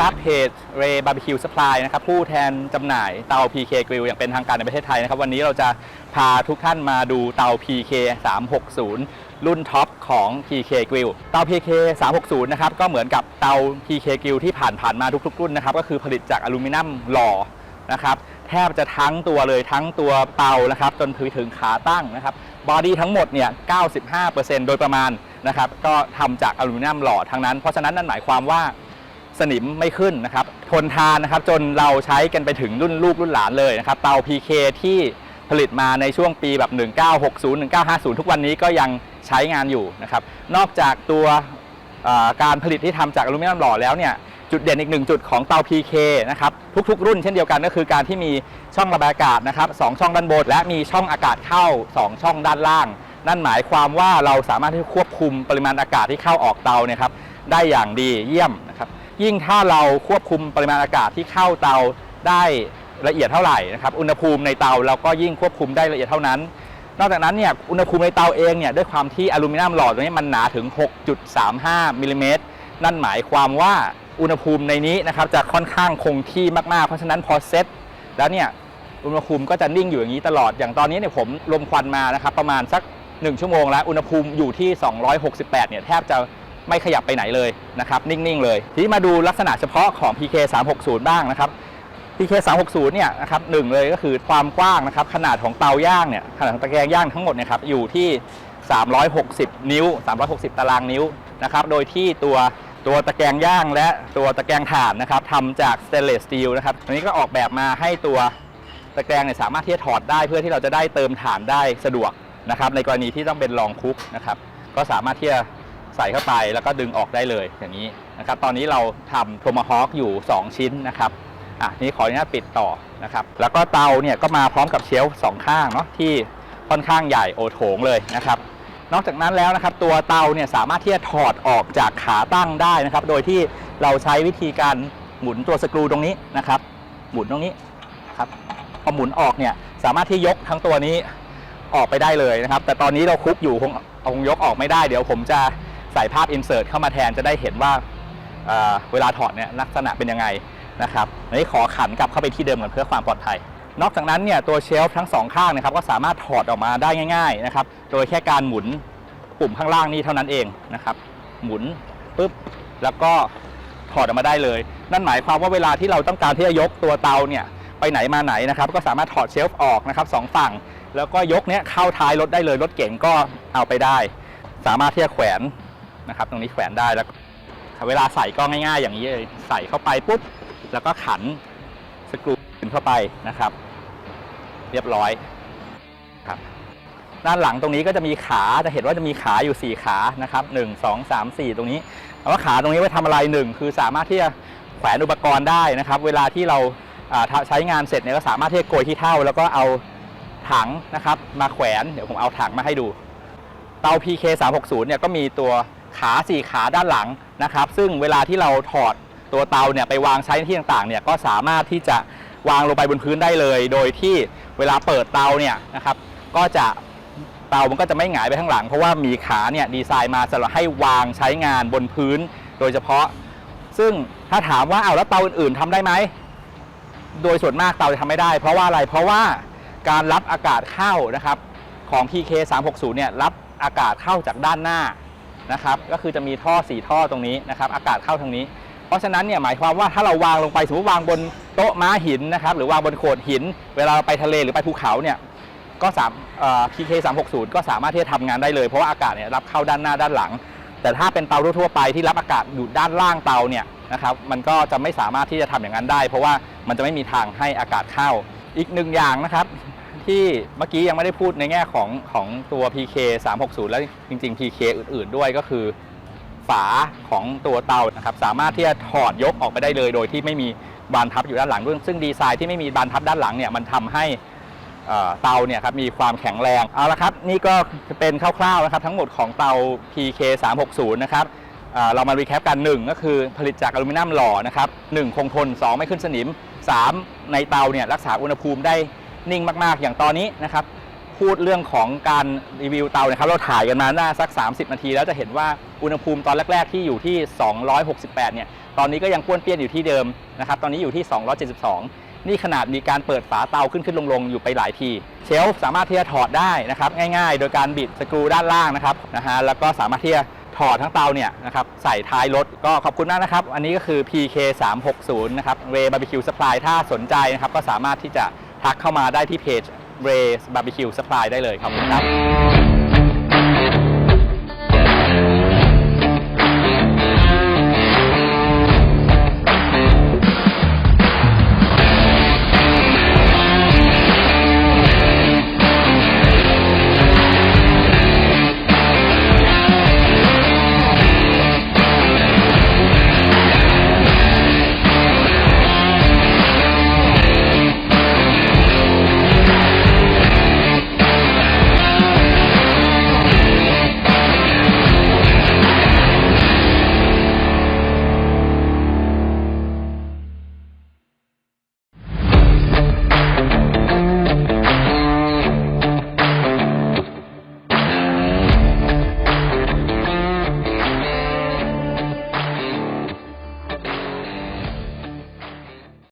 ครับเพจ Ray Barbecue Supply นะครับผู้แทนจำหน่ายเตา PK Grill อย่างเป็นทางการในประเทศไทยนะครับ วันนี้เราจะพาทุกท่านมาดูเตา PK 360 รุ่นท็อปของ PK Grill เตา PK 360นะครับก็เหมือนกับเตา PK Grill ที่ผ่านผ่านๆมาทุกๆรุ่นนะครับก็คือผลิตจากอลูมิเนียมหล่อนะครับแทบจะทั้งตัวเลยทั้งตัวเตานะครับจนถึงขาตั้งนะครับบอดี้ทั้งหมดเนี่ย 95%โดยประมาณนะครับก็ทำจากอลูมิเนียมหล่อทั้งนั้น เพราะฉะนั้นนั่นหมายความว่า สนิมไม่ขึ้นนะครับทนทานนะครับจนเราใช้กันไปถึงรุ่นลูกรุ่นหลานเลยนะครับเตา PK ที่ผลิตมาในช่วงปีแบบ 1960 1950 ทุกวันนี้ก็ยังใช้งานอยู่นะครับนอกจากตัวการผลิตที่ทำจากอลูมิเนียมหล่อแล้วเนี่ยจุดเด่นอีกหนึ่งจุดของเตา PK นะครับทุกๆ รุ่นเช่นเดียวกันก็คือการที่มีช่องระบายอากาศนะครับสองช่องด้านบนและมีช่องอากาศเข้า 2 ช่องด้านล่าง นั่นหมายความว่าเราสามารถที่จะควบคุมปริมาณอากาศที่เข้าออกเตาเนี่ยครับได้อย่างดีเยี่ยมนะครับ ยิ่งถ้าเราควบคุมปริมาณอากาศที่เข้าเตาได้ละเอียดเท่าไหร่นะครับอุณหภูมิในเตาเราก็ยิ่งควบคุมได้ละเอียดเท่านั้น นอกจากนั้นเนี่ยอุณหภูมิในเตาเองเนี่ยด้วยความที่อลูมิเนียมหล่อตัวนี้มันหนาถึง 6.35มิลลิเมตรนั่นหมายความว่าอุณหภูมิในนี้นะครับจะค่อนข้างคงที่มากๆ เพราะฉะนั้นพอเซตแล้วเนี่ยอุณหภูมิก็จะนิ่งอยู่อย่างนี้ตลอดอย่างตอนนี้เนี่ยผมลมควันมานะครับประมาณสัก 1 ชั่วโมงแล้วอุณหภูมิอยู่ที่ 268เนี่ยแทบจะ ไม่ขยับไปไหนเลยนะครับนิ่งๆเลย ทีนี้มาดูลักษณะเฉพาะของ PK 360บ้างนะครับ PK 360เนี่ยนะครับหนึ่งเลยก็คือความกว้างนะครับขนาดของเตาย่างเนี่ยขนาดของตะแกรงย่างทั้งหมดเนี่ยครับอยู่ที่ 360 นิ้ว 360 ตารางนิ้วนะครับโดยที่ตัวตัวตะแกรงย่างและตัวตะแกรงถ่านนะครับทำจากสเตนเลสสตีลนะครับอันนี้ก็ออกแบบมาให้ตัวตะแกรงเนี่ยสามารถที่จะถอดได้เพื่อที่เราจะได้เติมถ่านได้สะดวกนะครับในกรณีที่ต้องเป็นลองคุกนะครับก็สามารถที่จะ ส่เข้าไปแล้วก็ดึงออกได้เลยอย่างนี้นะครับ ตอนนี้เราทำโทมาฮอคอยู่ 2 ชิ้นนะครับอะนี่ขออนุญาตปิดต่อนะครับ แล้วก็เตาเนี่ยก็มาพร้อมกับเชลฟ์สองข้างเนาะที่ค่อนข้างใหญ่โอโถงเลยนะครับ นอกจากนั้นแล้วนะครับ ตัวเตาเนี่ยสามารถที่จะถอดออกจากขาตั้งได้นะครับ โดยที่เราใช้วิธีการหมุนตัวสกรูตรงนี้นะครับ หมุนตรงนี้ครับพอหมุนออกเนี่ยสามารถที่ยกทั้งตัวนี้ออกไปได้เลยนะครับ แต่ตอนนี้เราคุกอยู่คงคงยกออกไม่ได้ เดี๋ยวผมจะ ใส่ภาพอินเสิร์ตเข้ามาแทนจะได้เห็นว่าเเวลาถอดเนี่ยลักษณะเป็นยังไงนะครับอันนี้ขอขันกลับเข้าไปที่เดิมก่อนเพื่อความปลอดภัย นอกจากนั้นเนี่ยตัวเชลฟ์ทั้งสองข้างนะครับก็สามารถถอดออกมาได้ง่ายๆนะครับโดยแค่การหมุนปุ่มข้างล่างนี้เท่านั้นเองนะครับหมุนปุ๊บแล้วก็ถอดออกมาได้เลย นั่นหมายความว่าเวลาที่เราต้องการที่จะยกตัวเตาเนี่ยไปไหนมาไหนนะครับก็สามารถถอดเชลฟ์ออกนะครับสองฝั่ง แล้วก็ยกเนี้ยเข้าท้ายรถได้เลยรถเก๋งก็เอาไปได้ สามารถที่จะแขวน นะครับ ตรงนี้แขวนได้แล้วเวลาใส่ก็ง่าย ๆ อย่างนี้เลยใส่เข้าไปปุ๊บแล้วก็ขันสกรูเข้าไปนะครับ เรียบร้อยครับ ด้านหลังตรงนี้ก็จะมีขาจะเห็นว่าจะมีขาอยู่ 4 ขานะครับ1 2 3 4 ตรงนี้แต่ว่าขาตรงนี้ไว้ทำอะไรหนึ่งคือสามารถที่จะแขวนอุปกรณ์ได้นะครับ เวลาที่เราอ่าถ้าใช้งานเสร็จเนี่ยก็สามารถที่จะโกยที่เท่า แล้วก็เอาถังนะครับ มาแขวนเดี๋ยวผมเอาถังมาให้ดูเตา PK 360เนี่ยก็มีตัว ขา4ขาด้านหลังนะครับ ซึ่งเวลาที่เราถอดตัวเตาเนี่ยไปวางใช้ในที่ต่างๆเนี่ยก็สามารถที่จะวางลงไปบนพื้นได้เลย โดยที่เวลาเปิดเตาเนี่ยนะครับ ก็จะเตามันก็จะไม่หงายไปข้างหลัง เพราะว่ามีขาเนี่ยดีไซน์มาสำหรับให้วางใช้งานบนพื้น โดยเฉพาะ ซึ่งถ้าถามว่าเอาแล้วเตาอื่น ๆทำได้ไหมโดยส่วนมากเตาจะทำไม่ได้ เพราะว่าอะไรเพราะว่าการรับอากาศเข้านะครับของ PK 360เนี่ยรับอากาศเข้าจากด้านหน้า นะครับก็คือจะมีท่อสีท่อตรงนี้นะครับอากาศเข้าทางนี้ เพราะฉะนั้นเนี่ยหมายความว่าถ้าเราวางลงไปสมมติวางบนโต๊ะม้าหินนะครับหรือวางบนโขดหิน เวลาเราไปทะเลหรือไปภูเขาเนี่ยก็สามเอ่อ PK 360ก็สามารถที่จะทำงานได้เลย เพราะว่าอากาศเนี่ยรับเข้าด้านหน้าด้านหลัง แต่ถ้าเป็นเตาทั่วไปที่รับอากาศอยู่ด้านล่างเตาเนี่ยนะครับมันก็จะไม่สามารถที่จะทำอย่างนั้นได้ เพราะว่ามันจะไม่มีทางให้อากาศเข้าอีกหนึ่งอย่างนะครับ ที่เมื่อกี้ยังไม่ได้พูดในแง่ของของตัว PK 360 แล้วจริง ๆ PK อื่น ๆ ด้วยก็คือ ฝาของตัวเตานะครับสามารถที่จะถอดยกออกไปได้เลย โดยที่ไม่มีบานพับอยู่ด้านหลังด้วยซึ่งดีไซน์ที่ไม่มีบานพับด้านหลังเนี่ยมันทำให้เตาเนี่ยครับมีความแข็งแรงเอาละครับนี่ก็จะเป็นคร่าวๆนะครับทั้งหมดของเตา PK 360นะครับเอ่อเรามารีแคปกัน 1 ก็คือผลิตจากอลูมิเนียมหล่อนะครับ1คงทน 2 ไม่ขึ้นสนิม 3 ในเตาเนี่ยรักษาอุณหภูมิได้ นิ่งมากๆ อย่างตอนนี้นะครับ พูดเรื่องของการรีวิวเตานะครับ เราถ่ายกันมาหน้าสัก 30 นาที แล้วจะเห็นว่าอุณหภูมิตอนแรก ๆ ที่อยู่ที่ 268 เนี่ย ตอนนี้ก็ยังป้วนเปี้ยนอยู่ที่เดิมนะครับ ตอนนี้อยู่ที่ 272 นี่ขนาดมีการเปิดฝาเตาขึ้นขึ้นลงลงๆอยู่ไปหลายที เชลฟ์สามารถที่จะถอดได้นะครับ ง่ายๆ โดยการบิดสกรูด้านล่างนะครับนะฮะ แล้วก็สามารถที่จะถอดทั้งเตาเนี่ยนะครับใส่ท้ายรถก็ขอบคุณมากนะครับ อันนี้ก็คือ PK 360นะครับ Ray Barbecue Supply ถ้าสนใจนะครับก็สามารถที่จะ ทักเข้ามาได้ที่เพจ Ray Barbecue Supply ได้เลยขอบคุณครับ